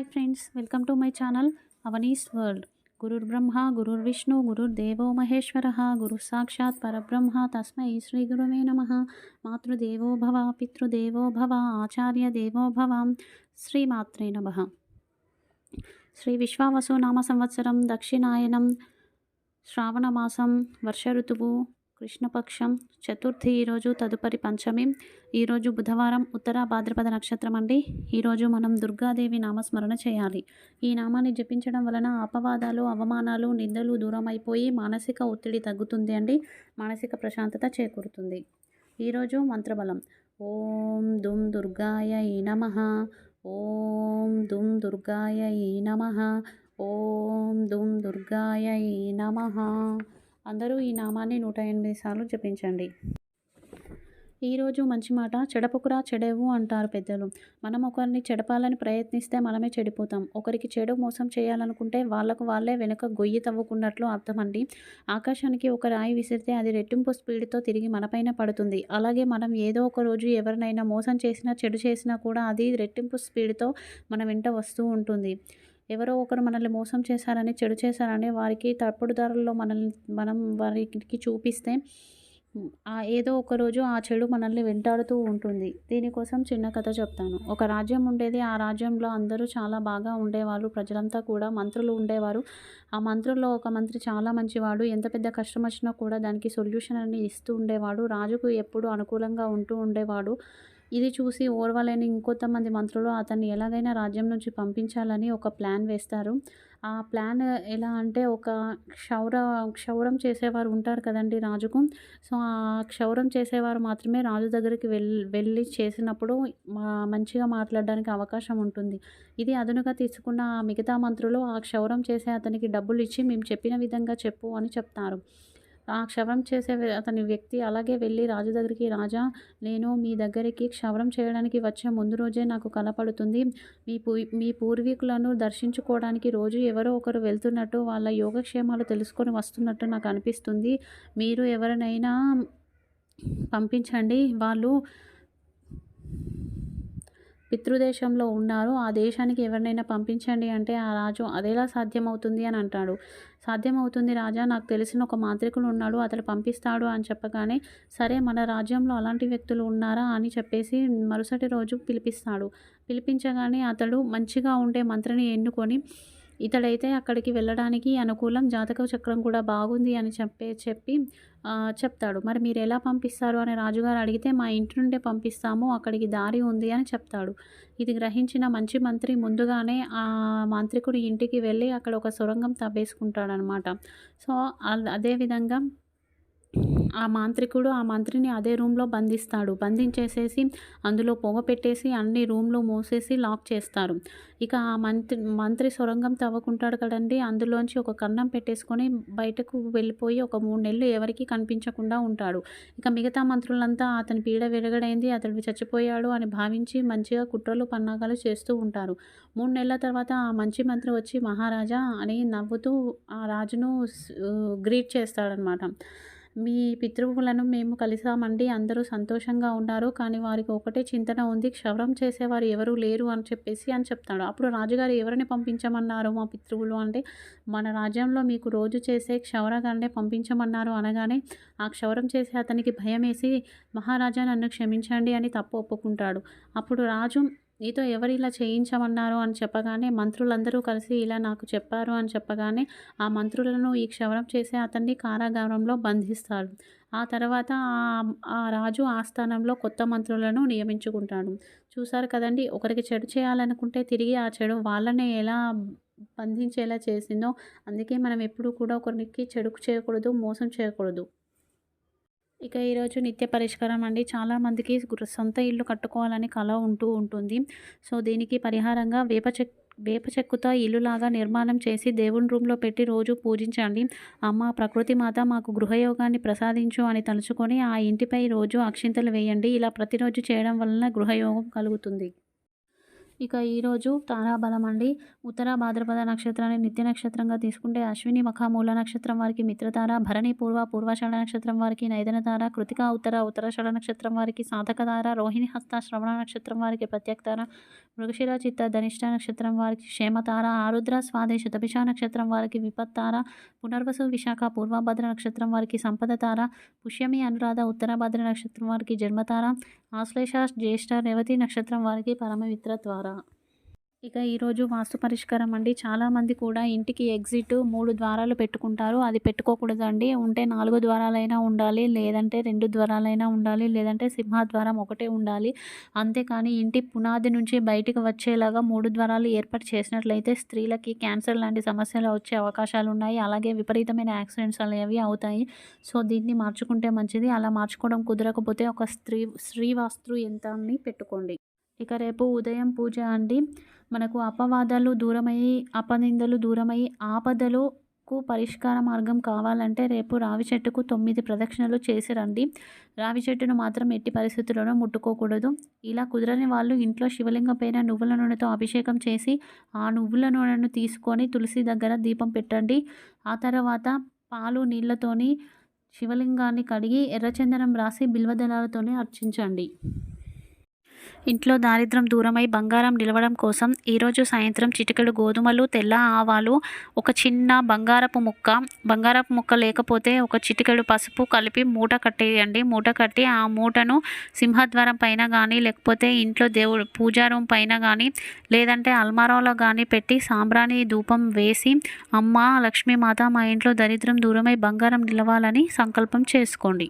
hi friends welcome to my channel Avanee's world గురుర్ బ్రహ్మ గురుర్ విష్ణు గురుర్ దేవో మహేశ్వర గురు సాక్షాత్ పరబ్రహ్మ తస్మై శ్రీ గురువే నమ మాతృదేవో భవ పితృదేవో భవ ఆచార్య దేవో భవ శ్రీమాత్రే నమ శ్రీ విశ్వావసు నామ సంవత్సరం దక్షిణాయనం శ్రావణమాసం వర్ష ఋతువు కృష్ణపక్షం చతుర్థి ఈరోజు తదుపరి పంచమి. ఈరోజు బుధవారం ఉత్తర భాద్రపద నక్షత్రం అండి. ఈరోజు మనం దుర్గాదేవి నామస్మరణ చేయాలి. ఈ నామాన్ని జపించడం వలన అపవాదాలు అవమానాలు నిందలు దూరం అయిపోయి మానసిక ఒత్తిడి తగ్గుతుంది అండి. మానసిక ప్రశాంతత చేకూరుతుంది. ఈరోజు మంత్రబలం. ఓం దుమ్ దుర్గాయ నమ. ఓం దుమ్ దుర్గాయ నమ. ఓం దుమ్ దుర్గాయ నమ. అందరూ ఈ నామాన్ని నూట ఎనిమిది సార్లు జపించండి. ఈరోజు మంచి మాట చెడపుకురా చెడవు అంటారు పెద్దలు. మనం ఒకరిని చెడపాలని ప్రయత్నిస్తే మనమే చెడిపోతాం. ఒకరికి చెడు మోసం చేయాలనుకుంటే వాళ్ళకు వాళ్ళే వెనుక గొయ్యి తవ్వుకున్నట్లు అర్థమండి. ఆకాశానికి ఒక రాయి విసిరితే అది రెట్టింపు స్పీడ్తో తిరిగి మనపైన పడుతుంది. అలాగే మనం ఏదో ఒక రోజు ఎవరినైనా మోసం చేసినా చెడు చేసినా కూడా అది రెట్టింపు స్పీడ్తో మన వెంట వస్తూ ఉంటుంది. ఎవరో ఒకరు మనల్ని మోసం చేశారని చెడు చేశారని వారికి తప్పుడు దారుల్లో మనల్ని మనం వారికి చూపిస్తే ఆ ఏదో ఒక రోజు ఆ చెడు మనల్ని వెంటాడుతూ ఉంటుంది. దీనికోసం చిన్న కథ చెప్తాను. ఒక రాజ్యం ఉండేది. ఆ రాజ్యంలో అందరూ చాలా బాగా ఉండేవారు. ప్రజలంతా కూడా మంత్రులు ఉండేవారు. ఆ మంత్రుల్లో ఒక మంత్రి చాలా మంచివాడు. ఎంత పెద్ద కష్టం వచ్చినా కూడా దానికి సొల్యూషన్ అని ఇస్తూ ఉండేవాడు. రాజుకు ఎప్పుడు అనుకూలంగా ఉంటూ ఉండేవాడు. ఇది చూసి ఓర్వలేని ఇంకొంతమంది మంత్రులు అతన్ని ఎలాగైనా రాజ్యం నుంచి పంపించాలని ఒక ప్లాన్ వేస్తారు. ఆ ప్లాన్ ఎలా అంటే ఒక క్షౌర క్షౌరం చేసేవారు ఉంటారు కదండి రాజుకు. సో ఆ క్షౌరం చేసేవారు మాత్రమే రాజు దగ్గరికి వెళ్ళి వెళ్ళి చేసినప్పుడు మంచిగా మాట్లాడడానికి అవకాశం ఉంటుంది. ఇది అదునుగా తీసుకున్న మిగతా మంత్రులు ఆ క్షౌరం చేసే అతనికి డబ్బులు ఇచ్చి మేము చెప్పిన విధంగా చెప్పు అని చెప్తారు. ఆ క్షవరం చేసే అతని వ్యక్తి అలాగే వెళ్ళి రాజు దగ్గరికి రాజా నేను మీ దగ్గరికి క్షవరం చేయడానికి వచ్చే ముందు రోజే నాకు కలపడుతుంది మీ పూ మీ పూర్వీకులను దర్శించుకోవడానికి రోజు ఎవరో ఒకరు వెళ్తున్నట్టు వాళ్ళ యోగక్షేమాలు తెలుసుకొని వస్తున్నట్టు నాకు అనిపిస్తుంది. మీరు ఎవరినైనా పంపించండి. వాళ్ళు పితృదేశంలో ఉన్నారు. ఆ దేశానికి ఎవరినైనా పంపించండి అంటే ఆ రాజు అదేలా సాధ్యమవుతుంది అని అంటాడు. సాధ్యమవుతుంది రాజా నాకు తెలిసిన ఒక మాంత్రికుడు ఉన్నాడు అతడు పంపిస్తాడు అని చెప్పగానే సరే మన రాజ్యంలో అలాంటి వ్యక్తులు ఉన్నారా అని చెప్పేసి మరుసటి రోజు పిలిపిస్తాడు. పిలిపించగానే అతడు మంచిగా ఉండే మంత్రిని ఎన్నుకొని ఇతడైతే అక్కడికి వెళ్ళడానికి అనుకూలం జాతక చక్రం కూడా బాగుంది అని చెప్పే చెప్పి చెప్తాడు. మరి మీరు ఎలా పంపిస్తారు అని రాజుగారు అడిగితే మా ఇంటి నుండే పంపిస్తాము అక్కడికి దారి ఉంది అని చెప్తాడు. ఇది గ్రహించిన మంచి మంత్రి ముందుగానే ఆ మాంత్రికుడి ఇంటికి వెళ్ళి అక్కడ ఒక సొరంగం తవ్వేసుకుంటాడనమాట. సో అదేవిధంగా ఆ మాంత్రికుడు ఆ మంత్రిని అదే రూమ్లో బంధిస్తాడు. బంధించేసేసి అందులో పొగ పెట్టేసి అన్ని రూమ్లో మూసేసి లాక్ చేస్తారు. ఇక ఆ మంత్రి మంత్రి సొరంగం తవ్వుకుంటాడు కదండి. అందులోంచి ఒక కన్నం పెట్టేసుకొని బయటకు వెళ్ళిపోయి ఒక మూడు నెలలు ఎవరికి కనిపించకుండా ఉంటాడు. ఇక మిగతా మంత్రులంతా అతని పీడ విరగడైంది అతడు చచ్చిపోయాడు అని భావించి మంచిగా కుట్రలు పన్నాగాలు చేస్తూ ఉంటారు. మూడు నెలల తర్వాత ఆ మంచి మంత్రి వచ్చి మహారాజా అని నవ్వుతూ ఆ రాజును గ్రీట్ చేస్తాడనమాట మీ పితృవులను మేము కలిసామండి. అందరూ సంతోషంగా ఉన్నారు. కానీ వారికి ఒకటే చింతన ఉంది. క్షవరం చేసేవారు ఎవరు లేరు అని చెప్పేసి అని చెప్తాడు. అప్పుడు రాజుగారు ఎవరిని పంపించమన్నారు? మా పితృవులు అంటే మన రాజ్యంలో మీకు రోజు చేసే క్షవరగానే పంపించమన్నారు అనగానే ఆ క్షవరం చేసే అతనికి భయం వేసి మహారాజా నన్ను క్షమించండి అని తప్పు ఒప్పుకుంటాడు. అప్పుడు రాజు నీతో ఎవరు ఇలా చేయించమన్నారు అని చెప్పగానే మంత్రులందరూ కలిసి ఇలా నాకు చెప్పారు అని చెప్పగానే ఆ మంత్రులను ఈ క్షవరం చేసే అతన్ని కారాగారంలో బంధిస్తాడు. ఆ తర్వాత ఆ రాజు ఆస్థానంలో కొత్త మంత్రులను నియమించుకుంటాడు. చూసారు కదండి ఒకరికి చెడు చేయాలనుకుంటే తిరిగి ఆ చెడు వాళ్ళనే ఎలా బంధించేలా చేసిందో అందుకే మనం ఎప్పుడూ కూడా ఒకరికి చెడుకు చేయకూడదు మోసం చేయకూడదు. ఇక ఈరోజు నిత్య పరిష్కారం అండి. చాలామందికి సొంత ఇల్లు కట్టుకోవాలని కళ ఉంటూ ఉంటుంది. సో దీనికి పరిహారంగా వేప చెక్ వేప చెక్కుతో ఇల్లులాగా నిర్మాణం చేసి దేవుని రూమ్లో పెట్టి రోజు పూజించండి. అమ్మ ప్రకృతి మాత మాకు గృహయోగాన్ని ప్రసాదించు అని తలుచుకొని ఆ ఇంటిపై రోజు అక్షింతలు వేయండి. ఇలా ప్రతిరోజు చేయడం వలన గృహయోగం కలుగుతుంది. ఇక ఈరోజు తారాబలం అండి ఉత్తర భాద్రపద నక్షత్రాన్ని నిత్య నక్షత్రంగా తీసుకుంటే అశ్విని మఖ మూల నక్షత్రం వారికి మిత్రతార భరణి పూర్వ పూర్వాషాఢ నక్షత్రం వారికి నైదన తార కృతిక ఉత్తర ఉత్తరాషాఢ నక్షత్రం వారికి సాధక తార రోహిణి హస్త శ్రవణ నక్షత్రం వారికి ప్రత్యేక తార మృగశిర చిత్త ధనిష్ట నక్షత్రం వారికి క్షేమతార ఆరుద్ర స్వాదే శతభిష నక్షత్రం వారికి విపత్తార పునర్వసు విశాఖ పూర్వభద్ర నక్షత్రం వారికి సంపద తార పుష్యమి అనురాధ ఉత్తరభద్ర నక్షత్రం వారికి జన్మతార ఆశ్లేష జ్యేష్ఠ రేవతి నక్షత్రం వారికి పరమమిత్ర ద్వారా. ఇక ఈరోజు వాస్తు పరిష్కారం అండి. చాలామంది కూడా ఇంటికి ఎగ్జిట్ మూడు ద్వారాలు పెట్టుకుంటారు. అది పెట్టుకోకూడదండి. ఉంటే నాలుగు ద్వారాలైనా ఉండాలి లేదంటే రెండు ద్వారాలైనా ఉండాలి లేదంటే సింహద్వారం ఒకటే ఉండాలి. అంతేకాని ఇంటి పునాది నుంచి బయటకు వచ్చేలాగా మూడు ద్వారాలు ఏర్పాటు చేసినట్లయితే స్త్రీలకి క్యాన్సర్ లాంటి సమస్యలు వచ్చే అవకాశాలు ఉన్నాయి. అలాగే విపరీతమైన యాక్సిడెంట్స్ అనేవి అవుతాయి. సో దీన్ని మార్చుకుంటే మంచిది. అలా మార్చుకోవడం కుదరకపోతే ఒక స్త్రీ స్త్రీ వాస్తు యంత్రాన్ని పెట్టుకోండి. ఇక రేపు ఉదయం పూజ అండి. మనకు అపవాదాలు దూరమయ్యి అపనిందలు దూరమయ్యి ఆపదలకు పరిష్కార మార్గం కావాలంటే రేపు రావి చెట్టుకు తొమ్మిది ప్రదక్షిణలు చేసి రండి. రావి చెట్టును మాత్రం ఎట్టి పరిస్థితుల్లోనూ ముట్టుకోకూడదు. ఇలా కుదరని వాళ్ళు ఇంట్లో శివలింగం పైన నువ్వుల నూనెతో అభిషేకం చేసి ఆ నువ్వుల నూనెను తీసుకొని తులసి దగ్గర దీపం పెట్టండి. ఆ తర్వాత పాలు నీళ్ళతోని శివలింగాన్ని కడిగి ఎర్రచందనం రాసి బిల్వదళాలతోనే అర్చించండి. ఇంట్లో దారిద్రం దూరమై బంగారం నిలవడం కోసం ఈరోజు సాయంత్రం చిటికెడు గోధుమలు తెల్ల ఆవాలు ఒక చిన్న బంగారపు ముక్క బంగారపు ముక్క లేకపోతే ఒక చిటికెడు పసుపు కలిపి మూట కట్టేయండి. మూట కట్టి ఆ మూటను సింహద్వారం పైన కానీ లేకపోతే ఇంట్లో దేవుడు పూజా రూమ్ పైన కానీ లేదంటే అల్మారాలో కానీ పెట్టి సాంబ్రాణి ధూపం వేసి అమ్మ లక్ష్మీమాత మా ఇంట్లో దరిద్రం దూరమై బంగారం నిలవాలని సంకల్పం చేసుకోండి.